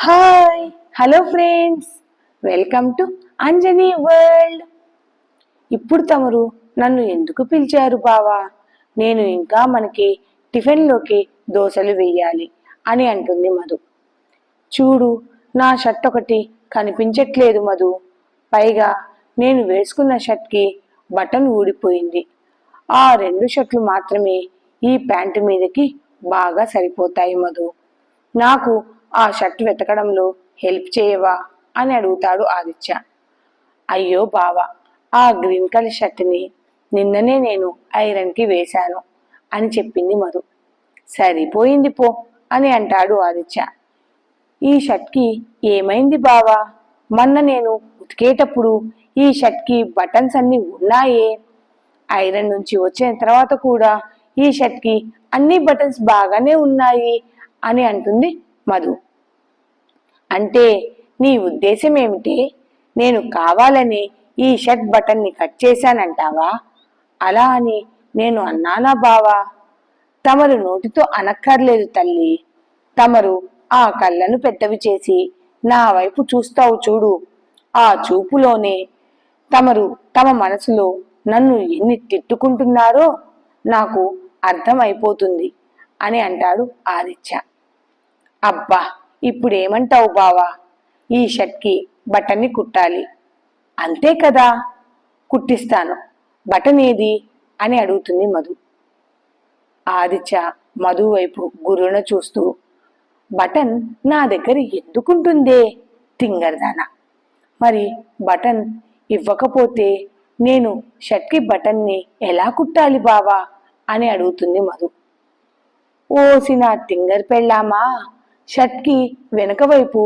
Hi hello friends welcome to Anjani world ఇప్పుడు తమరు నన్ను ఎందుకు పిలిచారు బావా? నేను ఇంకా మనకి టిఫిన్లోకి దోశలు వేయాలి అని అంటుంది మధు. చూడు నా షర్ట్ ఒకటి కనిపించట్లేదు మధు. పైగా నేను వేసుకున్న షర్ట్కి బటన్ ఊడిపోయింది. ఆ రెండు షర్ట్లు మాత్రమే ఈ ప్యాంటు మీదకి బాగా సరిపోతాయి మధు. నాకు ఆ షర్ట్ వెతకడంలో హెల్ప్ చేయవా? అని అడుగుతాడు ఆదిత్య. అయ్యో బావా ఆ గ్రీన్ కలర్ షర్ట్ని నిన్ననే నేను ఐరన్కి వేశాను అని చెప్పింది మధు. సరిపోయింది పో అని అంటాడు ఆదిత్య. ఈ షర్ట్కి ఏమైంది బావా? మొన్న నేను ఉతికేటప్పుడు ఈ షర్ట్కి బటన్స్ అన్నీ ఉన్నాయే. ఐరన్ నుంచి వచ్చిన తర్వాత కూడా ఈ షర్ట్కి అన్ని బటన్స్ బాగానే ఉన్నాయి అని అంటుంది మధు. అంటే నీ ఉద్దేశం ఏమిటి? నేను కావాలని ఈ షర్ట్ బటన్ని కట్ చేశానంటావా? అలా అని నేను అన్నానా బావా? తమరు నోటితో అనక్కర్లేదు తల్లి. తమరు ఆ కళ్ళను పెద్దవి చేసి నా వైపు చూస్తావు చూడు. ఆ చూపులోనే తమరు తమ మనసులో నన్ను ఎన్ని తిట్టుకుంటున్నారో నాకు అర్థమైపోతుంది అని అంటాడు ఆదిత్య. అబ్బా ఇప్పుడేమంటావు బావా? ఈ షర్ట్కి బటన్ని కుట్టాలి. అంతే కదా? కుట్టిస్తాను. బటన్ ఏది అని అడుగుతుంది మధు. ఆదిత్య మధు వైపు గురున చూస్తూ బటన్ నా దగ్గర ఎందుకుంటుందే? తింగరదాన. మరి బటన్ ఇవ్వకపోతే నేను షర్ట్కి బటన్ని ఎలా కుట్టాలి బావా? అని అడుగుతుంది మధు. ఓసి నా తింగర్ పెళ్ళామా? షర్ట్కి వెనుక వైపు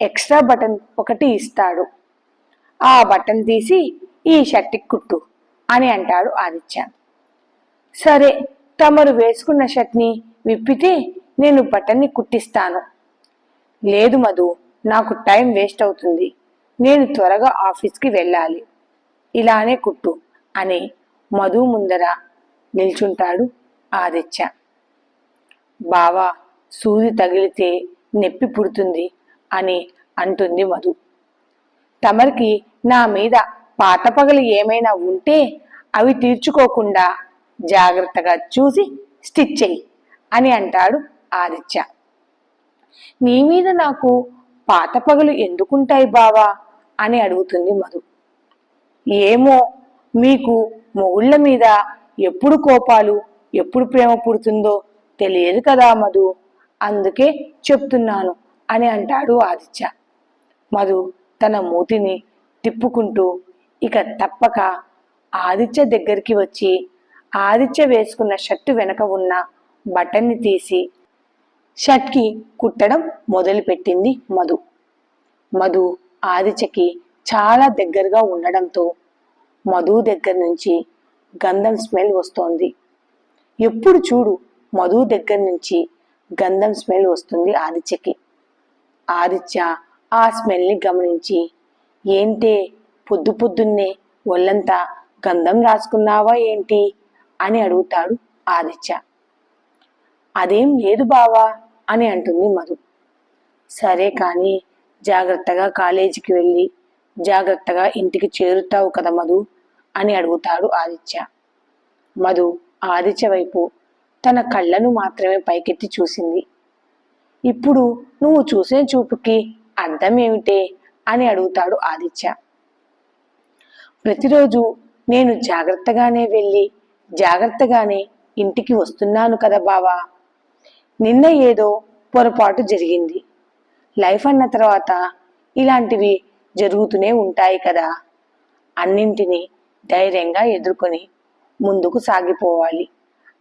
ఎక్స్ట్రా బటన్ ఒకటి ఇస్తాడు. ఆ బటన్ తీసి ఈ షర్ట్కి కుట్టు అని అంటాడు ఆదిత్య. సరే తమరు వేసుకున్న షర్ట్ని విప్పితే నేను బటన్ని కుట్టిస్తాను. లేదు మధు నాకు టైం వేస్ట్ అవుతుంది. నేను త్వరగా ఆఫీస్కి వెళ్ళాలి. ఇలానే కుట్టు అని మధు ముందర నిల్చుంటాడు ఆదిత్య. బావా సూది తగిలితే నొప్పి పుడుతుంది అని అంటుంది మధు. తమరికి నా మీద పాత పగలు ఏమైనా ఉంటే అవి తీర్చుకోకుండా జాగ్రత్తగా చూసి స్టిచ్ చెయ్యి అని అంటాడు ఆదిత్య. నీ మీద నాకు పాత పగలు ఎందుకుంటాయి బావా అని అడుగుతుంది మధు. ఏమో మీకు మొగుళ్ళ మీద ఎప్పుడు కోపాలు ఎప్పుడు ప్రేమ పుడుతుందో తెలియదు కదా మధు. అందుకే చెప్తున్నాను అని అంటాడు ఆదిత్య. మధు తన మూతిని తిప్పుకుంటూ ఇక తప్పక ఆదిత్య దగ్గరికి వచ్చి ఆదిత్య వేసుకున్న షర్టు వెనక ఉన్న బటన్ని తీసి షర్ట్కి కుట్టడం మొదలుపెట్టింది మధు. మధు ఆదిత్యకి చాలా దగ్గరగా ఉండడంతో మధు దగ్గర నుంచి గంధం స్మెల్ వస్తోంది. ఎప్పుడు చూడు మధు దగ్గర నుంచి గంధం స్మెల్ వస్తుంది ఆదిత్యకి. ఆదిత్య ఆ స్మెల్ని గమనించి ఏంటే పొద్దు పొద్దున్నే ఒళ్ళంతా గంధం రాసుకున్నావా ఏంటి? అని అడుగుతాడు ఆదిత్య. అదేం లేదు బావా అని అంటుంది మధు. సరే కానీ జాగ్రత్తగా కాలేజీకి వెళ్ళి జాగ్రత్తగా ఇంటికి చేరుతావు కదా మధు అని అడుగుతాడు ఆదిత్య. మధు ఆదిత్య వైపు తన కళ్ళను మాత్రమే పైకెత్తి చూసింది. ఇప్పుడు నువ్వు చూసే చూపుకి అర్థం ఏమిటే అని అడుగుతాడు ఆదిత్య. ప్రతిరోజు నేను జాగ్రత్తగానే వెళ్ళి జాగ్రత్తగానే ఇంటికి వస్తున్నాను కదా బావా. నిన్న ఏదో పొరపాటు జరిగింది. లైఫ్ అన్న తర్వాత ఇలాంటివి జరుగుతూనే ఉంటాయి కదా. అన్నింటినీ ధైర్యంగా ఎదుర్కొని ముందుకు సాగిపోవాలి.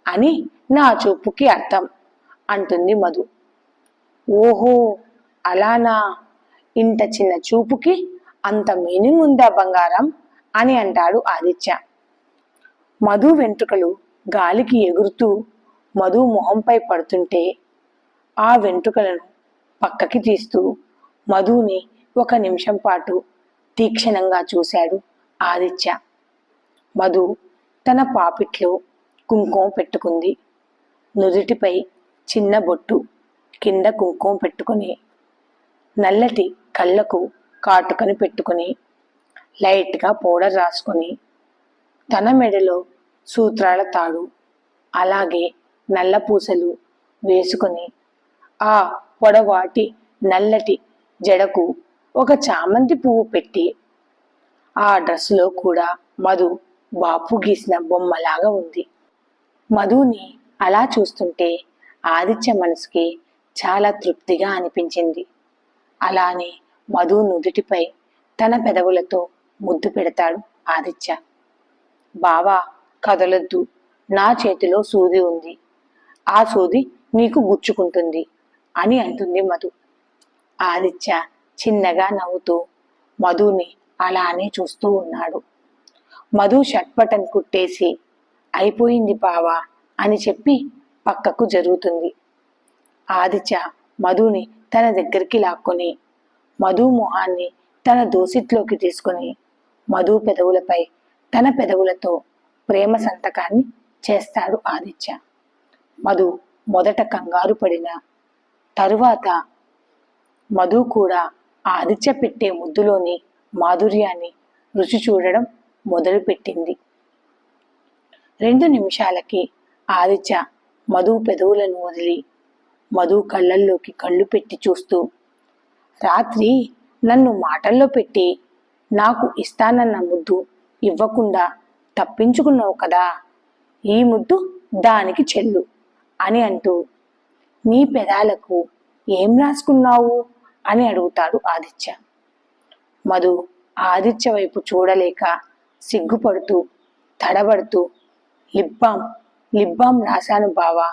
అని నా చూపుకి అర్థం అంటుంది మధు. ఓహో అలానా? ఇంత చిన్న చూపుకి అంత మీనింగ్ ఉందా బంగారం? అని అంటాడు ఆదిత్య. మధు వెంట్రుకలు గాలికి ఎగురుతూ మధు మొహంపై పడుతుంటే ఆ వెంట్రుకలను పక్కకి తీస్తూ మధుని ఒక నిమిషం పాటు తీక్షణంగా చూశాడు ఆదిత్య. మధు తన పాపిట్లో కుంకుమ పెట్టుకుంది. నుదుటిపై చిన్న బొట్టు కింద కుంకుమ పెట్టుకుని నల్లటి కళ్ళకు కాటుకని పెట్టుకుని లైట్గా పౌడర్ రాసుకొని తన మెడలో సూత్రాల తాడు అలాగే నల్ల పూసలు వేసుకొని ఆ పొడవాటి నల్లటి జడకు ఒక చామంతి పువ్వు పెట్టి ఆ డ్రెస్సులో కూడా మధు బాపు గీసిన బొమ్మలాగా ఉంది. మధుని అలా చూస్తుంటే ఆదిత్య మనసుకి చాలా తృప్తిగా అనిపించింది. అలానే మధు నుదుటిపై తన పెదవులతో ముద్దు పెడతాడు ఆదిత్య. బావా కదలొద్దు. నా చేతిలో సూది ఉంది. ఆ సూది నీకు గుచ్చుకుంటుంది అని అంటుంది మధు. ఆదిత్య చిన్నగా నవ్వుతూ మధుని అలానే చూస్తూ ఉన్నాడు. మధు షర్ట్ బటన్ కుట్టేసి అయిపోయింది పావా అని చెప్పి పక్కకు జరుగుతుంది. ఆదిత్య మధుని తన దగ్గరికి లాక్కొని మధు మొహాన్ని తన దోసిట్లోకి తీసుకొని మధు పెదవులపై తన పెదవులతో ప్రేమ సంతకాన్ని చేస్తాడు ఆదిత్య. మధు మొదట కంగారు పడిన తరువాత మధు కూడా ఆదిత్య పెట్టే ముద్దులోని మాధుర్యాన్ని రుచి చూడడం మొదలుపెట్టింది. రెండు నిమిషాలకి ఆదిత్య మధు పెదవులను వదిలి మధు కళ్ళల్లోకి కళ్ళు పెట్టి చూస్తూ రాత్రి నన్ను మాటల్లో పెట్టి నాకు ఇస్తానన్న ముద్దు ఇవ్వకుండా తప్పించుకున్నావు కదా ఈ ముద్దు దానికి చెల్లు అని అంటూ నీ పెదాలకు ఏం రాసుకున్నావు? అని అడుగుతాడు ఆదిత్య. మధు ఆదిత్య వైపు చూడలేక సిగ్గుపడుతూ తడబడుతూ లిబ్బాం లిబ్బాం రాశాను బావా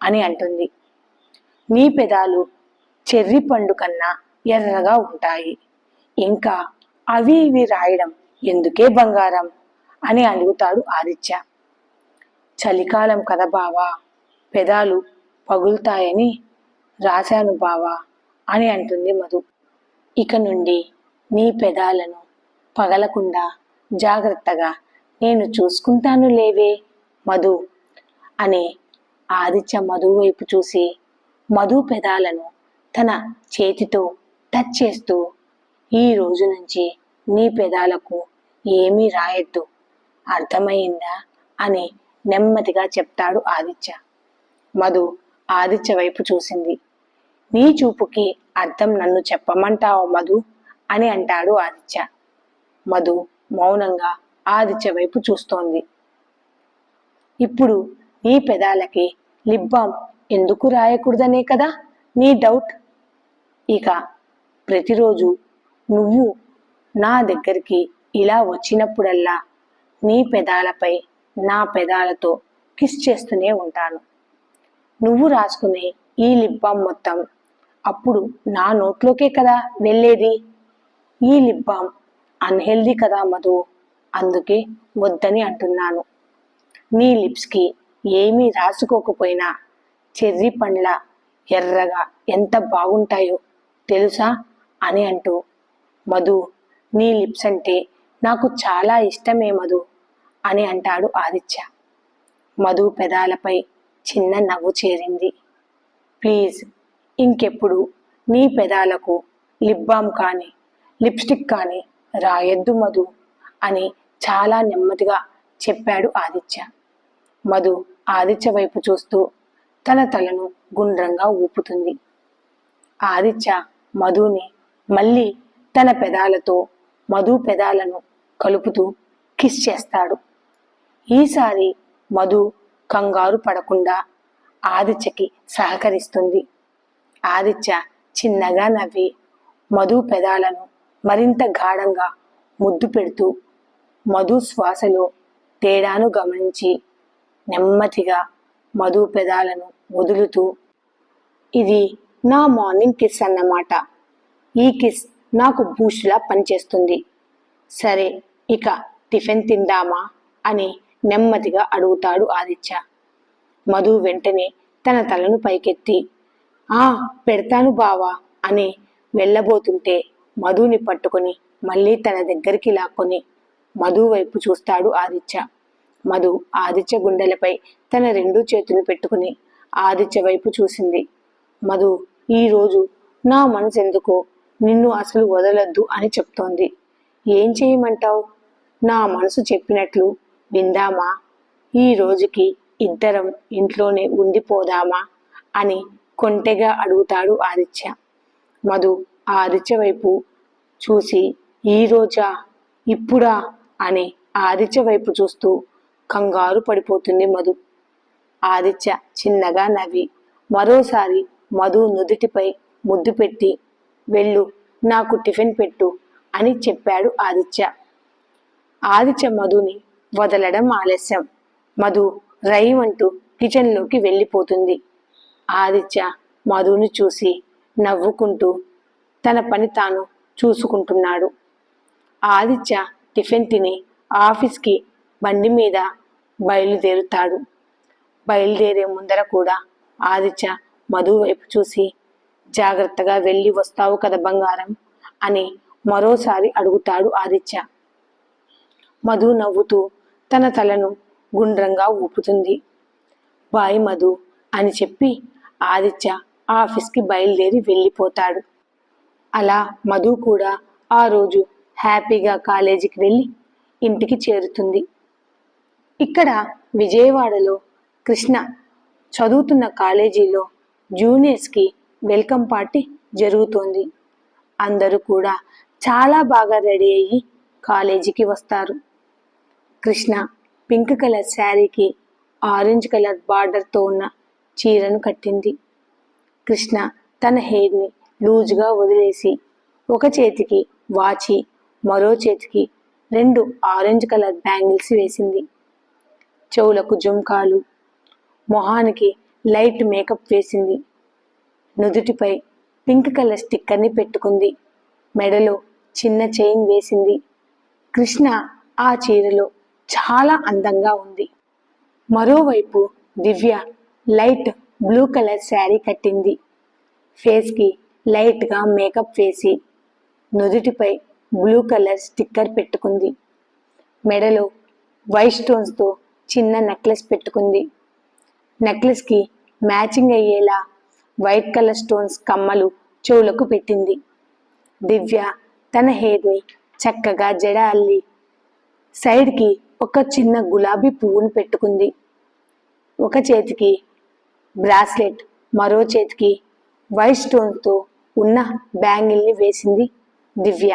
అని అంటుంది. నీ పెదాలు చెర్రి పండు కన్నా ఎర్రగా ఉంటాయి. ఇంకా అవి ఇవి రాయడం ఎందుకే బంగారం అని అడుగుతాడు ఆదిత్య. చలికాలం కదా బావా పెదాలు పగులుతాయని రాశాను బావా అని అంటుంది మధు. ఇక నుండి నీ పెదాలను పగలకుండా జాగ్రత్తగా నేను చూసుకుంటాను లేవే మధు అని ఆదిత్య మధు వైపు చూసి మధు పెదాలను తన చేతితో టచ్ చేస్తూ ఈ రోజు నుంచి నీ పెదాలకు ఏమీ రాయొద్దు అర్థమైందా అని నెమ్మదిగా చెప్తాడు ఆదిత్య. మధు ఆదిత్య వైపు చూసింది. నీ చూపుకి అర్థం నన్ను చెప్పమంటావు మధు? అని అంటాడు ఆదిత్య. మధు మౌనంగా ఆదిత్య వైపు చూస్తోంది. ఇప్పుడు నీ పెదాలకి లిబ్బాం ఎందుకు రాయకూడదనే కదా? నీ డౌట్? ఇక ప్రతిరోజు నువ్వు నా దగ్గరికి ఇలా వచ్చినప్పుడల్లా నీ పెదాలపై నా పెదాలతో కిస్ చేస్తూనే ఉంటాను. నువ్వు రాసుకునే ఈ లిప్ బామ్ మొత్తం అప్పుడు నా నోట్లోకే కదా వెళ్ళేది? ఈ లిప్ బామ్ అన్హెల్దీ కదా మధు అందుకే వద్దని అంటున్నాను. నీ లిప్స్కి ఏమీ రాసుకోకపోయినా చెర్రీ పండ్ల ఎర్రగా ఎంత బాగుంటాయో తెలుసా అని అంటూ మధు నీ లిప్స్ అంటే నాకు చాలా ఇష్టమే మధు అని అంటాడు ఆదిత్య. మధు పెదాలపై చిన్న నవ్వు చేరింది. ప్లీజ్ ఇంకెప్పుడు నీ పెదాలకు లిప్ బామ్ కానీ లిప్స్టిక్ కానీ రాయొద్దు మధు అని చాలా నెమ్మదిగా చెప్పాడు ఆదిత్య. మధు ఆదిత్య వైపు చూస్తూ తన తలను గుండ్రంగా ఊపుతుంది. ఆదిత్య మధుని మళ్ళీ తన పెదాలతో మధు పెదాలను కలుపుతూ కిస్ చేస్తాడు. ఈసారి మధు కంగారు పడకుండా ఆదిత్యకి సహకరిస్తుంది. ఆదిత్య చిన్నగా నవ్వి మధు పెదాలను మరింత గాఢంగా ముద్దు పెడుతూ మధు శ్వాసలో తేడాను గమనించి నెమ్మదిగా మధు పెదాలను వదులుతూ ఇది నా మార్నింగ్ కిస్ అన్నమాట. ఈ కిస్ నాకు బూస్ట్లా పనిచేస్తుంది. సరే ఇక టిఫిన్ తిందామా? అని నెమ్మదిగా అడుగుతాడు ఆదిత్య. మధు వెంటనే తన తలను పైకెత్తి ఆ పెడతాను బావా అని వెళ్ళబోతుంటే మధుని పట్టుకొని మళ్ళీ తన దగ్గరికి లాక్కొని మధు వైపు చూస్తాడు ఆదిత్య. మధు ఆదిత్య గుండెలపై తన రెండు చేతులు పెట్టుకుని ఆదిత్య వైపు చూసింది. మధు ఈరోజు నా మనసు ఎందుకో నిన్ను అసలు వదలొద్దు అని చెప్తోంది. ఏం చేయమంటావు? నా మనసు చెప్పినట్లు విందామా? ఈ రోజుకి ఇద్దరం ఇంట్లోనే ఉండిపోదామా? అని కొంటెగా అడుగుతాడు ఆదిత్య. మధు ఆదిత్య వైపు చూసి ఈ రోజా? ఇప్పుడా? అని ఆదిత్య వైపు చూస్తూ కంగారు పడిపోతుంది మధు. ఆదిత్య చిన్నగా నవ్వి మరోసారి మధు నుదుటిపై ముద్దు పెట్టి వెళ్ళు నాకు టిఫిన్ పెట్టు అని చెప్పాడు ఆదిత్య. ఆదిత్య మధుని వదలడం ఆలస్యం. మధు రైమ్ అంటూ కిచెన్లోకి వెళ్ళిపోతుంది. ఆదిత్య మధుని చూసి నవ్వుకుంటూ తన పని తాను చూసుకుంటున్నాడు. ఆదిత్య టిఫిన్ తిని ఆఫీస్కి బండి మీద బయలుదేరుతాడు. బయలుదేరే ముందర కూడా ఆదిత్య మధు వైపు చూసి జాగ్రత్తగా వెళ్ళి వస్తావు కదా బంగారం అని మరోసారి అడుగుతాడు ఆదిత్య. మధు నవ్వుతూ తన తలను గుండ్రంగా ఊపుతుంది. బాయ్ మధు అని చెప్పి ఆదిత్య ఆఫీస్కి బయలుదేరి వెళ్ళిపోతాడు. అలా మధు కూడా ఆ రోజు హ్యాపీగా కాలేజీకి వెళ్ళి ఇంటికి చేరుతుంది. ఇక్కడ విజయవాడలో కృష్ణ చదువుతున్న కాలేజీలో జూనియర్స్కి వెల్కమ్ పార్టీ జరుగుతోంది. అందరూ కూడా చాలా బాగా రెడీ అయ్యి కాలేజీకి వస్తారు. కృష్ణ పింక్ కలర్ శారీకి ఆరెంజ్ కలర్ బార్డర్తో ఉన్న చీరను కట్టింది. కృష్ణ తన హెయిర్ని లూజ్గా వదిలేసి ఒక చేతికి వాచి మరో చేతికి రెండు ఆరెంజ్ కలర్ బ్యాంగిల్స్ వేసింది. చెవులకు జుంకాలు మొహానికి లైట్ మేకప్ వేసింది. నుదుటిపై పింక్ కలర్ స్టిక్కర్ని పెట్టుకుంది. మెడలో చిన్న చైన్ వేసింది. కృష్ణ ఆ చీరలో చాలా అందంగా ఉంది. మరోవైపు Divya light blue colour sari కట్టింది. ఫేస్కి లైట్గా మేకప్ వేసి నుదుటిపై బ్లూ కలర్ స్టిక్కర్ పెట్టుకుంది. మెడలో వైట్ స్టోన్స్తో చిన్న నెక్లెస్ పెట్టుకుంది. నెక్లెస్కి మ్యాచింగ్ అయ్యేలా వైట్ కలర్ స్టోన్స్ కమ్మలు చెవులకు పెట్టింది. దివ్య తన హెయిర్ని చక్కగా జడ అల్లి సైడ్కి ఒక చిన్న గులాబీ పువ్వును పెట్టుకుంది. ఒక చేతికి బ్రాస్లెట్ మరో చేతికి వైట్ స్టోన్తో ఉన్న బ్యాంగిల్ని వేసింది దివ్య.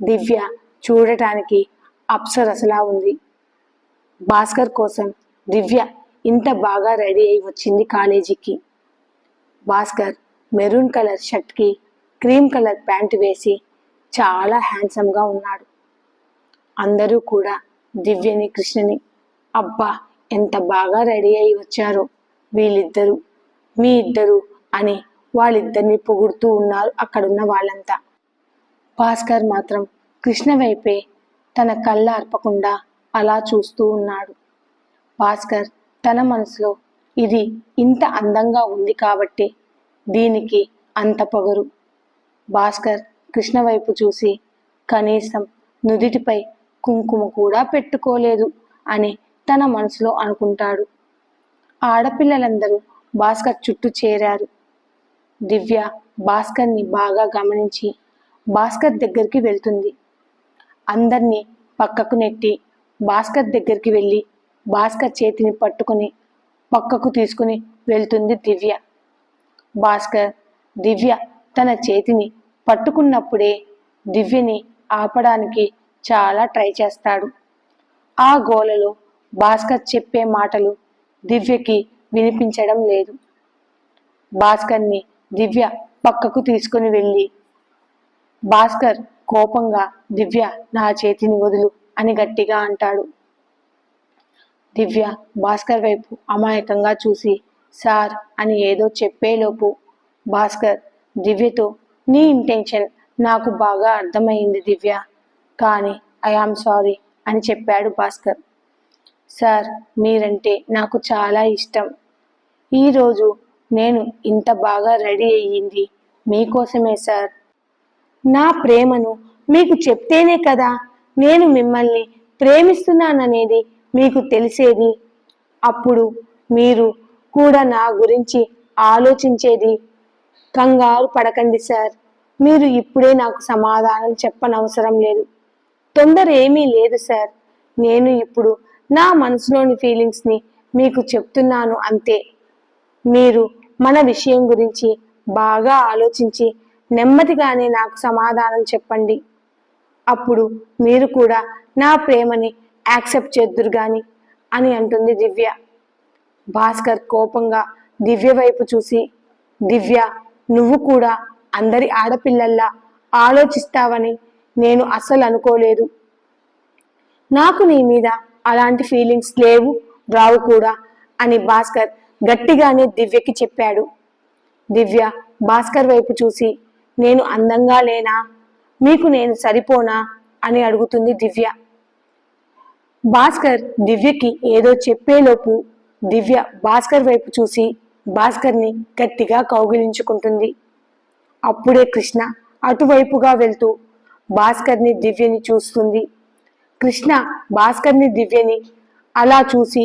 దివ్య చూడటానికి అప్సరసలా ఉంది. భాస్కర్ కోసం దివ్య ఇంత బాగా రెడీ అయి వచ్చింది కాలేజీకి. భాస్కర్ మెరూన్ కలర్ షర్ట్కి క్రీమ్ కలర్ ప్యాంట్ వేసి చాలా హ్యాండ్సమ్గా ఉన్నాడు. అందరూ కూడా దివ్యని కృష్ణని అబ్బా ఎంత బాగా రెడీ అయి వచ్చారో వీళ్ళిద్దరూ మీ ఇద్దరు అని వాళ్ళిద్దరిని పొగుడుతూ ఉన్నారు అక్కడున్న వాళ్ళంతా. భాస్కర్ మాత్రం కృష్ణ వైపే తన కళ్ళ అర్పకుండా అలా చూస్తూ ఉన్నాడు. భాస్కర్ తన మనసులో ఇది ఇంత అందంగా ఉంది కాబట్టి దీనికి అంత పొగరు. భాస్కర్ కృష్ణ వైపు చూసి కనీసం నుదిటిపై కుంకుమ కూడా పెట్టుకోలేదు అని తన మనసులో అనుకుంటాడు. ఆడపిల్లలందరూ భాస్కర్ చుట్టూ చేరారు. దివ్య భాస్కర్ని బాగా గమనించి భాస్కర్ దగ్గరికి వెళ్తుంది. అందరినీ పక్కకు నెట్టి భాస్కర్ దగ్గరికి వెళ్ళి భాస్కర్ చేతిని పట్టుకుని పక్కకు తీసుకుని వెళ్తుంది దివ్య. భాస్కర్ దివ్య తన చేతిని పట్టుకున్నప్పుడే దివ్యని ఆపడానికి చాలా ట్రై చేస్తాడు. ఆ గోలలో భాస్కర్ చెప్పే మాటలు దివ్యకి వినిపించడం లేదు. భాస్కర్ని దివ్య పక్కకు తీసుకుని వెళ్ళి భాస్కర్ కోపంగా దివ్య నా చేతిని వదులు అని గట్టిగా అంటాడు. దివ్య భాస్కర్ వైపు అమాయకంగా చూసి సార్ అని ఏదో చెప్పేలోపు భాస్కర్ దివ్యతో నీ ఇంటెన్షన్ నాకు బాగా అర్థమైంది దివ్య కానీ ఐ ఆమ్ సారీ అని చెప్పాడు భాస్కర్. సార్ మీరంటే నాకు చాలా ఇష్టం. ఈరోజు నేను ఇంత బాగా రెడీ అయ్యింది మీకోసమే సార్. నా ప్రేమను మీకు చెప్తేనే కదా నేను మిమ్మల్ని ప్రేమిస్తున్నాననేది మీకు తెలిసేది. అప్పుడు మీరు కూడా నా గురించి ఆలోచించేది. కంగారు పడకండి సార్. మీరు ఇప్పుడే నాకు సమాధానం చెప్పనవసరం లేదు. తొందర ఏమీ లేదు సార్. నేను ఇప్పుడు నా మనసులోని ఫీలింగ్స్ని మీకు చెప్తున్నాను అంతే. మీరు మన విషయం గురించి బాగా ఆలోచించి నెమ్మదిగానే నాకు సమాధానం చెప్పండి. అప్పుడు మీరు కూడా నా ప్రేమని యాక్సెప్ట్ చేద్దురు గాని అని అంటుంది దివ్య. భాస్కర్ కోపంగా దివ్య వైపు చూసి దివ్య నువ్వు కూడా అందరి ఆడపిల్లల్లా ఆలోచిస్తావని నేను అస్సలు అనుకోలేదు. నాకు నీ మీద అలాంటి ఫీలింగ్స్ లేవు రావు కూడా అని భాస్కర్ గట్టిగానే దివ్యకి చెప్పాడు. దివ్య భాస్కర్ వైపు చూసి నేను అందంగా లేనా? మీకు నేను సరిపోనా? అని అడుగుతుంది దివ్య. భాస్కర్ దివ్యకి ఏదో చెప్పేలోపు దివ్య భాస్కర్ వైపు చూసి భాస్కర్ని గట్టిగా కౌగిలించుకుంటుంది. అప్పుడే కృష్ణ అటువైపుగా వెళ్తూ భాస్కర్ని దివ్యని చూస్తుంది. కృష్ణ భాస్కర్ని దివ్యని అలా చూసి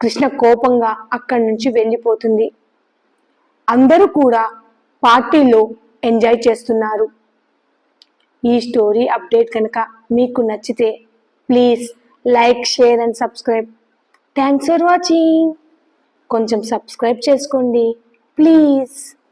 కృష్ణ కోపంగా అక్కడి నుంచి వెళ్ళిపోతుంది. అందరూ కూడా పార్టీలో ఎంజాయ్ చేస్తున్నారు. ఈ స్టోరీ అప్డేట్ కనుక మీకు నచ్చితే please like share and subscribe. Thanks for watching. కొంచెం సబ్స్క్రైబ్ చేసుకోండి. ప్లీజ్.